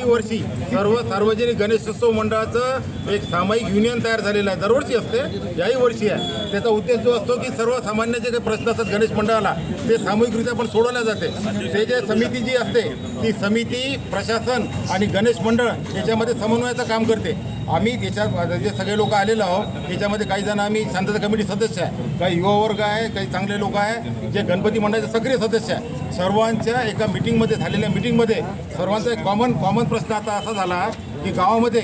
याही वर्षी सर्व सार्वजनिक गणेशोत्सव मंडळाचं एक सामायिक युनियन तयार झालेलं आहे. दरवर्षी असते याही वर्षी आहे. त्याचा उद्देश जो असतो की सर्वसामान्य जे काही प्रश्न असतात गणेश मंडळाला ते सामूहिकरित्या पण सोडवल्या जाते. ते जे समिती जी असते ती समिती प्रशासन आणि गणेश मंडळ याच्यामध्ये समन्वयाचं काम करते. आम्ही त्याच्यात जे सगळे लोक आलेलो आहोत त्याच्यामध्ये काही जण आम्ही शांतता कमिटी सदस्य आहे. काही युवा वर्ग आहे काही चांगले लोक आहे जे गणपती मंडळाचे सक्रिय सदस्य आहे. सर्वांच्या एका मिटिंगमध्ये झालेल्या मिटिंगमध्ये सर्वांचा एक कॉमन कॉमन प्रश्न आता असा झाला की गावामध्ये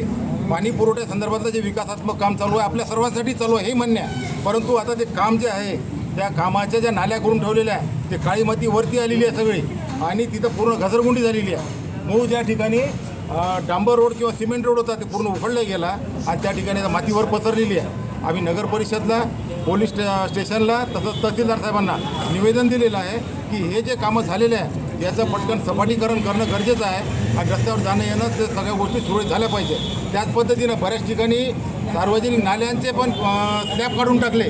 पाणी पुरवठ्या संदर्भातलं जे विकासात्मक काम चालू आहे आपल्या सर्वांसाठी चालू आहे हे म्हणणे आहे. परंतु आता ते काम जे आहे त्या कामाच्या ज्या नाल्या करून ठेवलेल्या आहे ते काळी माती वरती आलेली आहे सगळी आणि तिथं पूर्ण घसरगुंडी झालेली आहे. मूळ ज्या ठिकाणी डांबर रोड किंवा सिमेंट रोड होता ते पूर्ण उफडला गेला आणि त्या ठिकाणी मातीवर पसरलेली आहे. आम्ही नगर परिषदला पोलीस स्टेशनला तसंच तहसीलदार साहेबांना निवेदन दिलेलं आहे की हे जे कामं झालेले आहे याचं पटकन सपाटीकरण करणं गरजेचं आहे आणि रस्त्यावर जाणं येणं ते सगळ्या गोष्टी सुरळीत झाल्या पाहिजे. त्याच पद्धतीनं बऱ्याच ठिकाणी सार्वजनिक नाल्यांचे पण स्लॅब काढून टाकले.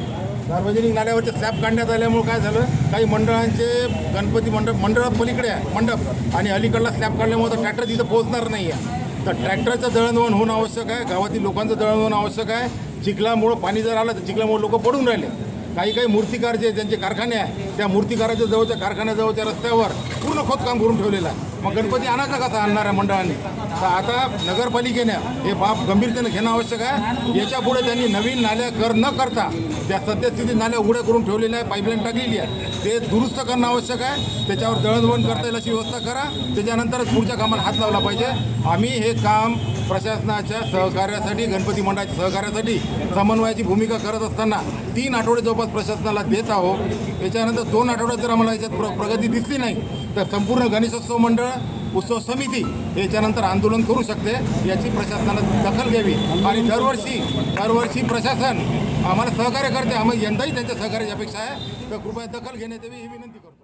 सार्वजनिक नाल्यावरचे स्लॅब काढण्यात आल्यामुळे काय झालं? काही मंडळांचे गणपती मंडळ पलीकडे आहे मंडप. आणि अलीकडला स्लॅब काढल्यामुळे तर ट्रॅक्टर तिथं पोहोचणार नाही आहे तर ट्रॅक्टरचं दळणवळण होणं आवश्यक आहे गावातील लोकांचं दळणवळण आवश्यक आहे. चिखलामुळं पाणी जर आलं तर चिखलामुळे लोक पडून राहिले. काही काही मूर्तिकार जे त्यांचे कारखाने आहे त्या मूर्तिकाराच्या जवळच्या कारखान्याजवळच्या रस्त्यावर पूर्ण खोदकाम करून ठेवलेलं आहे. मग गणपती आणायचा कसा आणणाऱ्या मंडळाने? तर आता नगरपालिकेनं हे बाब गंभीरतेनं घेणं आवश्यक आहे. याच्यापुढे त्यांनी नवीन नाल्या कर न करता त्या सद्यस्थितीत नाल्या उघड्या करून ठेवलेल्या आहे पाईपलाईन टाकलेली आहे. ते दुरुस्त करणं आवश्यक आहे. त्याच्यावर दळणवळण करता येईल अशी व्यवस्था करा. त्याच्यानंतरच पुढच्या कामाला हात लावला पाहिजे. आम्ही हे काम प्रशासनाच्या सहकार्यासाठी गणपती मंडळाच्या सहकार्यासाठी समन्वयाची भूमिका करत असताना तीन आठवडे जवळपास प्रशासनाला देत आहोत. त्याच्यानंतर दोन आठवड्यात जर आम्हाला याच्यात प्र प्रगती दिसली नाही तर संपूर्ण गणेशोत्सव मंडळ उत्सव समिती याच्यानंतर आंदोलन करू शकते याची प्रशासनानं दखल घ्यावी. आणि दरवर्षी दरवर्षी प्रशासन आम्हाला सहकार्य करते. आम्ही यंदाही त्यांच्या सहकार्याची अपेक्षा आहे. तर कृपया दखल घेण्यात यावी ही विनंती करतो